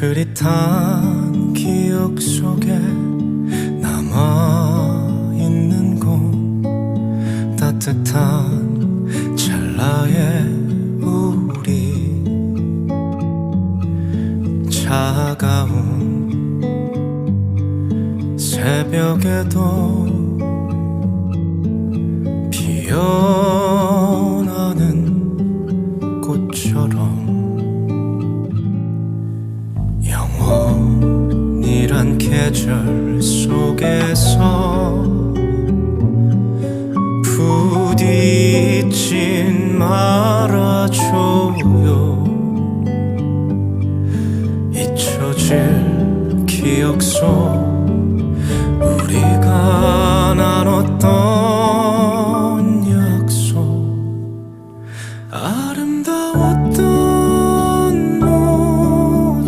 흐릿한 기억 속에 남아있는 곳 따뜻한 찰나의 우리 차가운 새벽에도 피어 영원이란 계절 속에서 부딪힌 말아줘요. 잊혀질 기억 속